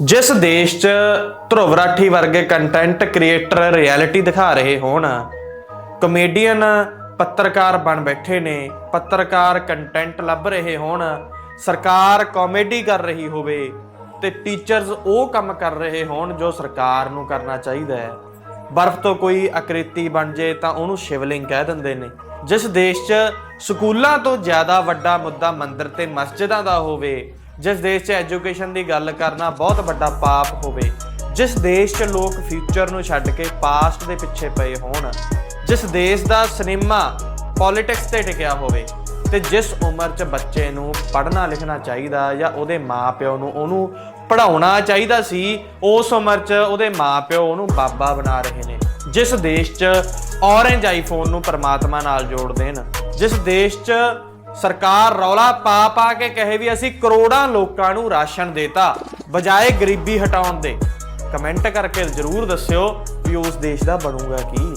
ਜਿਸ ਦੇਸ਼ 'ਚ ਧਰੁਵ ਰਾਠੀ ਵਰਗੇ ਕੰਟੈਂਟ ਕ੍ਰੀਏਟਰ ਰਿਐਲਿਟੀ ਦਿਖਾ ਰਹੇ ਹੋਣ ਕਮੇਡੀਅਨ ਪੱਤਰਕਾਰ ਬਣ ਬੈਠੇ ਨੇ, ਪੱਤਰਕਾਰ ਕੰਟੈਂਟ ਲੱਭ ਰਹੇ ਹੋਣ, ਸਰਕਾਰ ਕਾਮੇਡੀ ਕਰ ਰਹੀ ਹੋਵੇ ਤੇ ਟੀਚਰਸ ਉਹ ਕੰਮ ਕਰ ਰਹੇ ਹੋਣ ਜੋ ਸਰਕਾਰ ਨੂੰ ਕਰਨਾ ਚਾਹੀਦਾ ਹੈ। ਬਰਫ਼ ਤੋਂ ਕੋਈ ਅਕ੍ਰਿਤੀ ਬਣ ਜੇ ਤਾਂ ਉਹਨੂੰ ਸ਼ਿਵਲਿੰਗ ਕਹਿ ਦਿੰਦੇ ਨੇ। ਜਿਸ ਦੇਸ਼ 'ਚ ਸਕੂਲਾਂ ਤੋਂ ਜ਼ਿਆਦਾ ਵੱਡਾ ਮੁੱਦਾ ਮੰਦਿਰ ਤੇ ਮਸਜਿਦਾਂ ਦਾ ਹੋਵੇ ਜਿਸ ਦੇਸ਼ 'ਚ ਐਜੂਕੇਸ਼ਨ ਦੀ ਗੱਲ ਕਰਨਾ ਬਹੁਤ ਵੱਡਾ ਪਾਪ ਹੋਵੇ, ਜਿਸ ਦੇਸ਼ 'ਚ ਲੋਕ ਫਿਊਚਰ ਨੂੰ ਛੱਡ ਕੇ ਪਾਸਟ ਦੇ ਪਿੱਛੇ ਪਏ ਹੋਣ, ਜਿਸ ਦੇਸ਼ ਦਾ ਸਿਨੇਮਾ ਪੋਲਿਟਿਕਸ ਤੇ ਟਿਕਿਆ ਹੋਵੇ, ਤੇ ਜਿਸ ਉਮਰ 'ਚ ਬੱਚੇ ਨੂੰ ਪੜ੍ਹਨਾ ਲਿਖਣਾ ਚਾਹੀਦਾ ਜਾਂ ਉਹਦੇ ਮਾਪਿਓ ਨੂੰ ਉਹਨੂੰ ਪੜਾਉਣਾ ਚਾਹੀਦਾ ਸੀ, ਉਸ ਉਮਰ 'ਚ ਉਹਦੇ ਮਾਪਿਓ ਉਹਨੂੰ ਬਾਬਾ ਬਣਾ ਰਹੇ ਨੇ। ਜਿਸ ਦੇਸ਼ 'ਚ ਔਰੇਂਜ ਆਈਫੋਨ ਨੂੰ ਪਰਮਾਤਮਾ ਨਾਲ ਜੋੜ ਦੇਣ ਜਿਸ ਦੇਸ਼ 'ਚ ਸਰਕਾਰ ਰੌਲਾ ਪਾ ਪਾ ਕੇ ਕਹੇ ਵੀ ਅਸੀਂ ਕਰੋੜਾਂ ਲੋਕਾਂ ਨੂੰ ਰਾਸ਼ਨ ਦੇਤਾ, ਬਜਾਏ ਗਰੀਬੀ ਹਟਾਉਣ ਦੇ। ਕਮੈਂਟ ਕਰਕੇ ਜ਼ਰੂਰ ਦੱਸਿਓ ਵੀ ਉਸ ਦੇਸ਼ ਦਾ ਬਣੂਗਾ ਕੀ।